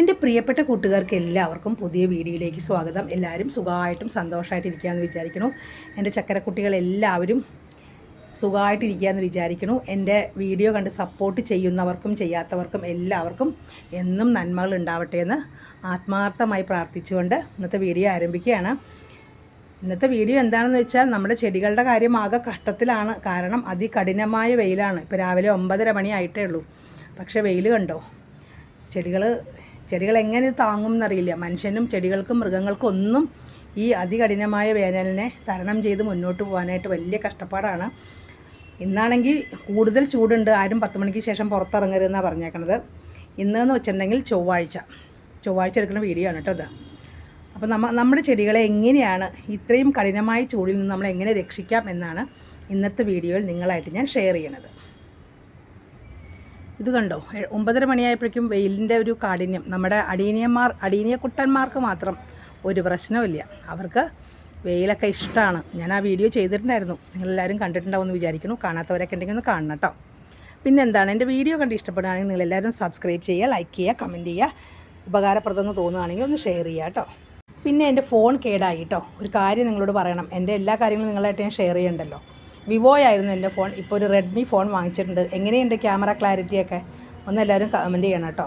എന്റെ പ്രിയപ്പെട്ട കൂട്ടുകാർക്ക് എല്ലാവർക്കും പുതിയ വീഡിയോയിലേക്ക് സ്വാഗതം. എല്ലാവരും സുഖമായിട്ടും സന്തോഷമായിട്ട് ഇരിക്കുകയെന്ന് വിചാരിക്കുന്നു. എന്റെ ചക്കരക്കുട്ടികൾ എല്ലാവരും സുഖമായിട്ടിരിക്കുകയെന്ന് വിചാരിക്കുന്നു. എന്റെ വീഡിയോ കണ്ട് സപ്പോർട്ട് ചെയ്യുന്നവർക്കും ചെയ്യാത്തവർക്കും എല്ലാവർക്കും എന്നും നന്മകൾ ഉണ്ടാവട്ടെ എന്ന് ആത്മാർത്ഥമായി പ്രാർത്ഥിച്ചുകൊണ്ട് ഇന്നത്തെ വീഡിയോ ആരംഭിക്കുകയാണ്. ഇന്നത്തെ വീഡിയോ എന്താണെന്ന് വെച്ചാൽ നമ്മുടെ ചെടികളുടെ കാര്യം ആകെ കഷ്ടത്തിലാണ്. കാരണം അതികഠിനമായ വെയിലാണ്. ഇപ്പോൾ രാവിലെ ഒമ്പതര മണി ആയിട്ടേ ഉള്ളൂ. പക്ഷേ വെയിൽ കണ്ടോ? ചെടികൾ ചെടികൾ എങ്ങനെ താങ്ങും എന്നറിയില്ല മനുഷ്യനും ചെടികൾക്കും മൃഗങ്ങൾക്കും ഒന്നും ഈ അതികഠിനമായ വേനലിനെ തരണം ചെയ്ത് മുന്നോട്ട് പോകാനായിട്ട് വലിയ കഷ്ടപ്പാടാണ്. ഇന്നാണെങ്കിൽ കൂടുതൽ ചൂടുണ്ട്. ആരും പത്ത് മണിക്ക് ശേഷം പുറത്തിറങ്ങരുതെന്നാണ് പറഞ്ഞേക്കണത്. ഇന്നെന്ന് വെച്ചിട്ടുണ്ടെങ്കിൽ ചൊവ്വാഴ്ച. ചൊവ്വാഴ്ച എടുക്കുന്ന വീഡിയോ ആണ് കേട്ടോ ഇത്. അപ്പോൾ നമ്മ നമ്മുടെ ചെടികളെ എങ്ങനെയാണ് ഇത്രയും കഠിനമായ ചൂടിൽ നിന്ന് നമ്മൾ എങ്ങനെ രക്ഷിക്കാം എന്നാണ് ഇന്നത്തെ വീഡിയോയിൽ നിങ്ങളായിട്ട് ഞാൻ ഷെയർ ചെയ്യണത്. ഇത് കണ്ടോ? ഒമ്പതര മണിയായപ്പോഴേക്കും വെയിലിന്റെ ഒരു കാഠിന്യം. നമ്മുടെ അടീനിയന്മാർ അടീനിയ കുട്ടന്മാർക്ക് മാത്രം ഒരു പ്രശ്നമില്ല അവർക്ക് വെയിലൊക്കെ ഇഷ്ടമാണ് ഞാൻ ആ വീഡിയോ ചെയ്തിട്ടുണ്ടായിരുന്നു. നിങ്ങളെല്ലാവരും കണ്ടിട്ടുണ്ടാവും എന്ന് വിചാരിക്കുന്നു. കാണാത്തവരൊക്കെ ഉണ്ടെങ്കിൽ ഒന്ന് കാണണം കേട്ടോ. പിന്നെ എന്താണ്? എന്റെ വീഡിയോ കണ്ട് ഇഷ്ടപ്പെടുകയാണെങ്കിൽ നിങ്ങളെല്ലാവരും സബ്സ്ക്രൈബ് ചെയ്യുക ലൈക്ക് ചെയ്യുക കമന്റ് ചെയ്യുക. ഉപകാരപ്രദമെന്ന് തോന്നുകയാണെങ്കിൽ ഒന്ന് ഷെയർ ചെയ്യുക കേട്ടോ. പിന്നെ എന്റെ ഫോൺ കേടായി കേട്ടോ. ഒരു കാര്യം നിങ്ങളോട് പറയണം. എന്റെ എല്ലാ കാര്യങ്ങളും നിങ്ങളായിട്ട് ഞാൻ ഷെയർ ചെയ്യണ്ടല്ലോ. വിവോ ആയിരുന്നു എന്റെ ഫോൺ. ഇപ്പോൾ ഒരു റെഡ്മി ഫോൺ വാങ്ങിച്ചിട്ടുണ്ട്. എങ്ങനെയുണ്ട് ക്യാമറ ക്ലാരിറ്റിയൊക്കെ ഒന്ന് എല്ലാവരും കമന്റ് ചെയ്യണം കേട്ടോ.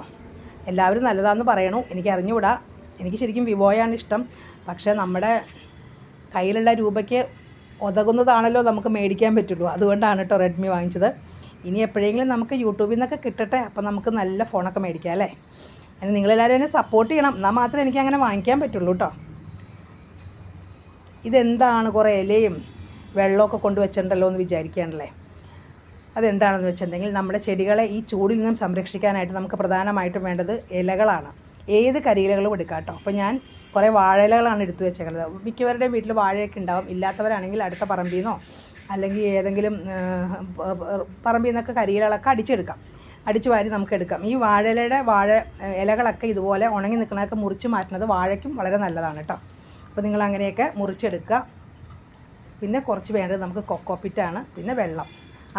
എല്ലാവരും നല്ലതാണെന്ന് പറയണു. എനിക്ക് അറിഞ്ഞുകൂടാ. എനിക്ക് ശരിക്കും വിവോയാണ് ഇഷ്ടം. പക്ഷേ നമ്മുടെ കയ്യിലുള്ള രൂപയ്ക്ക് ഉതകുന്നതാണല്ലോ നമുക്ക് മേടിക്കാൻ പറ്റുള്ളൂ. അതുകൊണ്ടാണ് കേട്ടോ റെഡ്മി വാങ്ങിച്ചത്. ഇനി എപ്പോഴെങ്കിലും നമുക്ക് യൂട്യൂബിൽ നിന്നൊക്കെ കിട്ടട്ടെ. അപ്പോൾ നമുക്ക് നല്ല ഫോണൊക്കെ മേടിക്കാം അല്ലേ? അതിന് നിങ്ങളെല്ലാവരും എന്നെ സപ്പോർട്ട് ചെയ്യണം. എന്നാൽ മാത്രമേ എനിക്ക് അങ്ങനെ വാങ്ങിക്കാൻ പറ്റുള്ളൂ കേട്ടോ. ഇതെന്താണ് കുറേ ഇലയും വെള്ളമൊക്കെ കൊണ്ട് വെച്ചിട്ടുണ്ടല്ലോ എന്ന് വിചാരിക്കുകയാണല്ലേ? അതെന്താണെന്ന് വെച്ചിട്ടുണ്ടെങ്കിൽ നമ്മുടെ ചെടികളെ ഈ ചൂടിൽ നിന്നും സംരക്ഷിക്കാനായിട്ട് നമുക്ക് പ്രധാനമായിട്ടും വേണ്ടത് ഇലകളാണ്. ഏത് കരിയിലകളും എടുക്കാം കേട്ടോ. അപ്പോൾ ഞാൻ കുറേ വാഴയിലകളാണ് എടുത്തു വെച്ചേക്കുന്നത്. മിക്കവരുടെയും വീട്ടിൽ വാഴയൊക്കെ ഉണ്ടാവും. ഇല്ലാത്തവരാണെങ്കിൽ അടുത്ത പറമ്പിൽ നിന്നോ അല്ലെങ്കിൽ ഏതെങ്കിലും പറമ്പിൽ നിന്നൊക്കെ കരിയിലകളൊക്കെ അടിച്ചെടുക്കാം. അടിച്ചു വാരി നമുക്ക് എടുക്കാം. ഈ വാഴയിലയുടെ വാഴ ഇലകളൊക്കെ ഇതുപോലെ ഉണങ്ങി നിൽക്കുന്നതൊക്കെ മുറിച്ച് മാറ്റുന്നത് വാഴയ്ക്കും വളരെ നല്ലതാണ് കേട്ടോ. അപ്പോൾ നിങ്ങൾ അങ്ങനെയൊക്കെ മുറിച്ചെടുക്കുക. പിന്നെ കുറച്ച് വേണ്ടത് നമുക്ക് കൊക്കോപ്പിറ്റാണ് പിന്നെ വെള്ളം.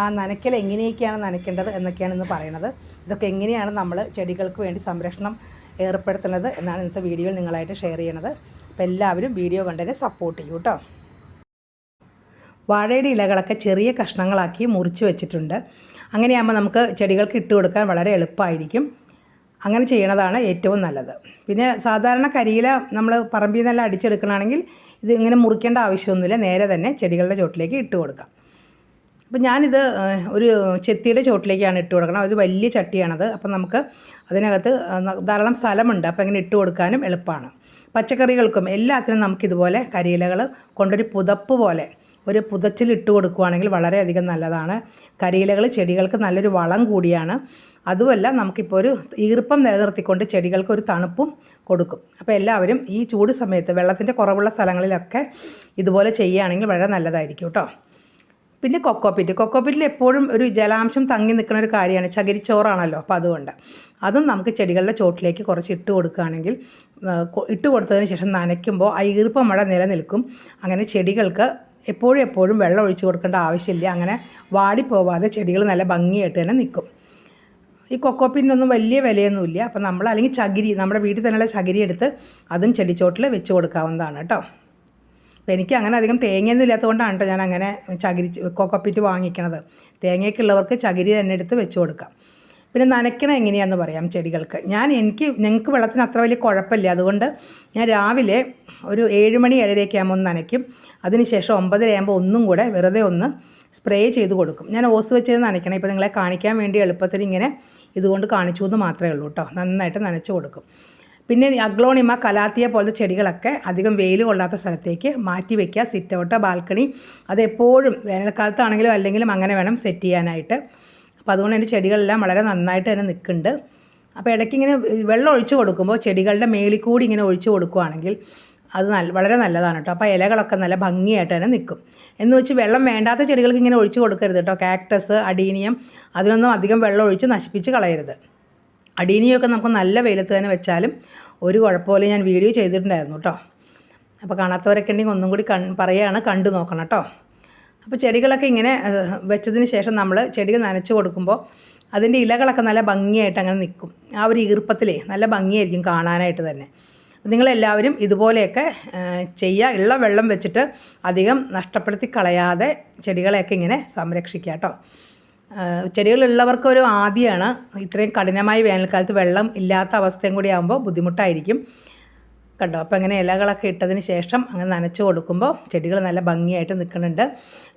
ആ നനയ്ക്കൽ എങ്ങനെയൊക്കെയാണ് നനയ്ക്കേണ്ടത് എന്നൊക്കെയാണ് ഇന്ന് പറയുന്നത് ഇതൊക്കെ എങ്ങനെയാണ് നമ്മൾ ചെടികൾക്ക് വേണ്ടി സംരക്ഷണം ഏർപ്പെടുത്തുന്നത് എന്നാണ് ഇന്നത്തെ വീഡിയോയിൽ നിങ്ങളായിട്ട് ഷെയർ ചെയ്യണത്. അപ്പോൾ എല്ലാവരും വീഡിയോ കണ്ടതിനെ സപ്പോർട്ട് ചെയ്യൂ കേട്ടോ വാഴയുടെ ഇലകളൊക്കെ ചെറിയ കഷ്ണങ്ങളാക്കി മുറിച്ച് വെച്ചിട്ടുണ്ട്. അങ്ങനെയാകുമ്പോൾ നമുക്ക് ചെടികൾക്ക് ഇട്ട് കൊടുക്കാൻ വളരെ എളുപ്പമായിരിക്കും അങ്ങനെ ചെയ്യണതാണ് ഏറ്റവും നല്ലത്. പിന്നെ സാധാരണ കരിയില നമ്മൾ പറമ്പിൽ നിന്നെല്ലാം അടിച്ചെടുക്കണമെങ്കിൽ ഇത് ഇങ്ങനെ മുറിക്കേണ്ട ആവശ്യമൊന്നുമില്ല. നേരെ തന്നെ ചെടികളുടെ ചോട്ടിലേക്ക് ഇട്ട് കൊടുക്കാം. അപ്പം ഞാനിത് ഒരു ചെത്തിയുടെ ചോട്ടിലേക്കാണ് ഇട്ട് കൊടുക്കണം ഒരു വലിയ ചട്ടിയാണത്. അപ്പം നമുക്ക് അതിനകത്ത് ധാരാളം സ്ഥലമുണ്ട്. അപ്പം ഇങ്ങനെ ഇട്ട് കൊടുക്കാനും എളുപ്പമാണ്. പച്ചക്കറികൾക്കും എല്ലാത്തിനും നമുക്കിതുപോലെ കരിയിലകൾ കൊണ്ടൊരു പുതപ്പ് പോലെ ഒരു പുതച്ചിൽ ഇട്ട് കൊടുക്കുകയാണെങ്കിൽ വളരെയധികം നല്ലതാണ്. കരിയിലകൾ ചെടികൾക്ക് നല്ലൊരു വളം കൂടിയാണ്. അതുമല്ല നമുക്കിപ്പോൾ ഒരു ഈർപ്പം നിലനിർത്തിക്കൊണ്ട് ചെടികൾക്ക് ഒരു തണുപ്പും കൊടുക്കും. അപ്പോൾ എല്ലാവരും ഈ ചൂട് സമയത്ത് വെള്ളത്തിന്റെ കുറവുള്ള സ്ഥലങ്ങളിലൊക്കെ ഇതുപോലെ ചെയ്യുകയാണെങ്കിൽ വളരെ നല്ലതായിരിക്കും കേട്ടോ പിന്നെ കൊക്കോപ്പിറ്റ്. കൊക്കോപ്പിറ്റിൽ എപ്പോഴും ഒരു ജലാംശം തങ്ങി നിൽക്കുന്ന ഒരു കാര്യമാണ്. ചകിരിച്ചോറാണല്ലോ. അപ്പോൾ അതുകൊണ്ട് അതും നമുക്ക് ചെടികളുടെ ചോട്ടിലേക്ക് കുറച്ച് ഇട്ട് കൊടുക്കുകയാണെങ്കിൽ ഇട്ട് കൊടുത്തതിന് ശേഷം നനയ്ക്കുമ്പോൾ ആ ഈർപ്പം മഴ നിലനിൽക്കും. അങ്ങനെ ചെടികൾക്ക് എപ്പോഴും എപ്പോഴും വെള്ളം ഒഴിച്ചു കൊടുക്കേണ്ട ആവശ്യമില്ല. അങ്ങനെ വാടിപ്പോവാതെ ചെടികൾ നല്ല ഭംഗിയായിട്ട് തന്നെ നിൽക്കും. ഈ കൊക്കോപ്പിനൊന്നും വലിയ വിലയൊന്നുമില്ല. അപ്പം നമ്മൾ അല്ലെങ്കിൽ ചകിരി നമ്മുടെ വീട്ടിൽ തന്നെയുള്ള ചകിരി എടുത്ത് അതും ചെടിച്ചോട്ടിൽ വെച്ച് കൊടുക്കാവുന്നതാണ് കേട്ടോ. അപ്പോൾ എനിക്ക് അങ്ങനെ അധികം തേങ്ങയൊന്നും ഇല്ലാത്തതുകൊണ്ടാണ് കേട്ടോ ഞാൻ അങ്ങനെ ചകിരി കൊക്കോപ്പിറ്റ് വാങ്ങിക്കണത്. തേങ്ങയൊക്കെ ഉള്ളവർക്ക് ചകിരി തന്നെ എടുത്ത് വെച്ച് കൊടുക്കാം. പിന്നെ നനയ്ക്കണ എങ്ങനെയാണെന്ന് പറയാം ചെടികൾക്ക്. ഞാൻ എനിക്ക് ഞങ്ങൾക്ക് വെള്ളത്തിന് അത്ര വലിയ കുഴപ്പമില്ല. അതുകൊണ്ട് ഞാൻ രാവിലെ ഒരു ഏഴ് മണി ഏഴരയൊക്കെ ആകുമ്പോൾ ഒന്ന് നനയ്ക്കും. അതിനുശേഷം ഒമ്പതര ആകുമ്പോൾ ഒന്നും കൂടെ വെറുതെ ഒന്ന് സ്പ്രേ ചെയ്ത് കൊടുക്കും. ഞാൻ ഓസ് വെച്ച് നനയ്ക്കണം. ഇപ്പോൾ നിങ്ങളെ കാണിക്കാൻ വേണ്ടി എളുപ്പത്തിൽ ഇങ്ങനെ ഇതുകൊണ്ട് കാണിച്ചു എന്ന് മാത്രമേ ഉള്ളൂ കേട്ടോ നന്നായിട്ട് നനച്ച് കൊടുക്കും. പിന്നെ അഗ്ലോണിമ കലാത്തിയ പോലത്തെ ചെടികളൊക്കെ അധികം വെയിൽ കൊള്ളാത്ത സ്ഥലത്തേക്ക് മാറ്റി വയ്ക്കുക സിറ്റൗട്ട് ബാൽക്കണി അതെപ്പോഴും വേനൽക്കാലത്താണെങ്കിലും അല്ലെങ്കിലും അങ്ങനെ വേണം സെറ്റ് ചെയ്യാനായിട്ട്. അപ്പോൾ അതുകൊണ്ട് എന്റെ ചെടികളെല്ലാം വളരെ നന്നായിട്ട് തന്നെ നിൽക്കുന്നുണ്ട്. അപ്പോൾ ഇടയ്ക്ക് ഇങ്ങനെ വെള്ളം ഒഴിച്ചു കൊടുക്കുമ്പോൾ ചെടികളുടെ മേളിൽ കൂടി ഇങ്ങനെ ഒഴിച്ചു കൊടുക്കുകയാണെങ്കിൽ അത് നല്ല വളരെ നല്ലതാണ് കേട്ടോ. അപ്പോൾ ഇലകളൊക്കെ നല്ല ഭംഗിയായിട്ട് തന്നെ നിൽക്കും. എന്ന് വെച്ച് വെള്ളം വേണ്ടാത്ത ചെടികൾക്ക് ഇങ്ങനെ ഒഴിച്ചു കൊടുക്കരുത് കേട്ടോ. കാക്ടസ് അടീനിയം അതിനൊന്നും അധികം വെള്ളം ഒഴിച്ച് നശിപ്പിച്ച് കളയരുത്. അടീനിയൊക്കെ നമുക്ക് നല്ല വെയിലത്ത് തന്നെ വെച്ചാലും ഒരു കുഴപ്പമില്ല. ഞാൻ വീഡിയോ ചെയ്തിട്ടുണ്ടായിരുന്നു കേട്ടോ. അപ്പോൾ കാണാത്തവരൊക്കെ ഉണ്ടെങ്കിൽ ഒന്നും കൂടി കൺ പറയുകയാണ് കണ്ടു നോക്കണം കേട്ടോ. അപ്പോൾ ചെടികളൊക്കെ ഇങ്ങനെ വെച്ചതിന് ശേഷം നമ്മൾ ചെടികൾ നനച്ച് കൊടുക്കുമ്പോൾ അതിന്റെ ഇലകളൊക്കെ നല്ല ഭംഗിയായിട്ട് അങ്ങനെ നിൽക്കും ആ ഒരു ഈർപ്പത്തിലേ നല്ല ഭംഗിയായിരിക്കും കാണാനായിട്ട് തന്നെ. നിങ്ങളെല്ലാവരും ഇതുപോലെയൊക്കെ ചെയ്യുക ഉള്ള വെള്ളം വെച്ചിട്ട് അധികം നഷ്ടപ്പെടുത്തി കളയാതെ ചെടികളെയൊക്കെ ഇങ്ങനെ സംരക്ഷിക്കുക കേട്ടോ ചെടികളുള്ളവർക്കൊരു ആദ്യമാണ് ഇത്രയും കഠിനമായി വേനൽക്കാലത്ത് വെള്ളം ഇല്ലാത്ത അവസ്ഥയും കൂടി ആകുമ്പോൾ ബുദ്ധിമുട്ടായിരിക്കും. കണ്ടോ? അപ്പോൾ അങ്ങനെ ഇലകളൊക്കെ ഇട്ടതിന് ശേഷം അങ്ങനെ നനച്ച് കൊടുക്കുമ്പോൾ ചെടികൾ നല്ല ഭംഗിയായിട്ട് നിൽക്കുന്നുണ്ട്.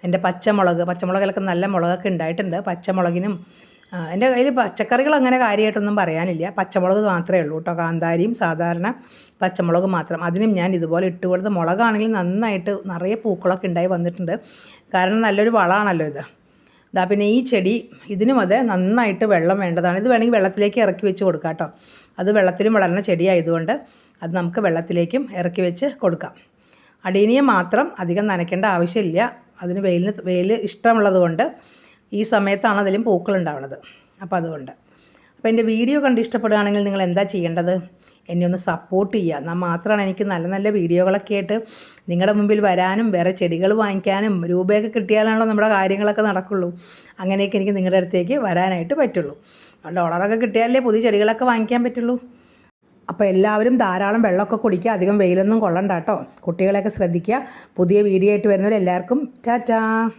എന്റെ പച്ചമുളക് പച്ചമുളകിലൊക്കെ നല്ല മുളകൊക്കെ ഉണ്ടായിട്ടുണ്ട്. പച്ചമുളകിനും എന്റെ കയ്യിൽ പച്ചക്കറികൾ അങ്ങനെ കാര്യമായിട്ടൊന്നും പറയാനില്ല. പച്ചമുളക് മാത്രമേ ഉള്ളൂ കേട്ടോ. കാന്താരിയും സാധാരണ പച്ചമുളക് മാത്രം. അതിനും ഞാൻ ഇതുപോലെ ഇട്ട് കൊടുത്ത് മുളകാണെങ്കിൽ നന്നായിട്ട് നിറയെ പൂക്കളൊക്കെ ഉണ്ടായി വന്നിട്ടുണ്ട്. കാരണം നല്ലൊരു വളമാണല്ലോ ഇത്. ഇതാ പിന്നെ ഈ ചെടി ഇതിനും അതെ നന്നായിട്ട് വെള്ളം വേണ്ടതാണ്. ഇത് വേണമെങ്കിൽ വെള്ളത്തിലേക്ക് ഇറക്കി വെച്ച് കൊടുക്കാം കേട്ടോ. അത് വെള്ളത്തിലും വളരുന്ന ചെടിയായതുകൊണ്ട് അത് നമുക്ക് വെള്ളത്തിലേക്കും ഇറക്കി വെച്ച് കൊടുക്കാം. അടീനിയെ മാത്രം അധികം നനയ്ക്കേണ്ട ആവശ്യമില്ല. അതിന് വെയിലിന് വെയിൽ ഇഷ്ടമുള്ളത് കൊണ്ട് ഈ സമയത്താണ് അതിലും പൂക്കൾ ഉണ്ടാവുന്നത് അപ്പോൾ അതുകൊണ്ട്. അപ്പോൾ എന്റെ വീഡിയോ കണ്ട് ഇഷ്ടപ്പെടുകയാണെങ്കിൽ നിങ്ങൾ എന്താ ചെയ്യേണ്ടത്? എന്നെ ഒന്ന് സപ്പോർട്ട് ചെയ്യുക. എന്നാൽ മാത്രമാണ് എനിക്ക് നല്ല നല്ല വീഡിയോകളൊക്കെ ആയിട്ട് നിങ്ങളുടെ മുമ്പിൽ വരാനും വേറെ ചെടികൾ വാങ്ങിക്കാനും രൂപയൊക്കെ കിട്ടിയാലാണല്ലോ നമ്മുടെ കാര്യങ്ങളൊക്കെ നടക്കുള്ളൂ. അങ്ങനെയൊക്കെ എനിക്ക് നിങ്ങളുടെ അടുത്തേക്ക് വരാനായിട്ട് പറ്റുള്ളൂ. ഡോളറൊക്കെ കിട്ടിയാലേ പുതിയ ചെടികളൊക്കെ വാങ്ങിക്കാൻ പറ്റുള്ളൂ. അപ്പോൾ എല്ലാവരും ധാരാളം വെള്ളമൊക്കെ കുടിക്കുക അധികം വെയിലൊന്നും കൊള്ളണ്ട കേട്ടോ. കുട്ടികളെയൊക്കെ ശ്രദ്ധിക്കുക. പുതിയ വീഡിയോ ആയിട്ട് വരുന്നവരെല്ലാവർക്കും ടാറ്റാ.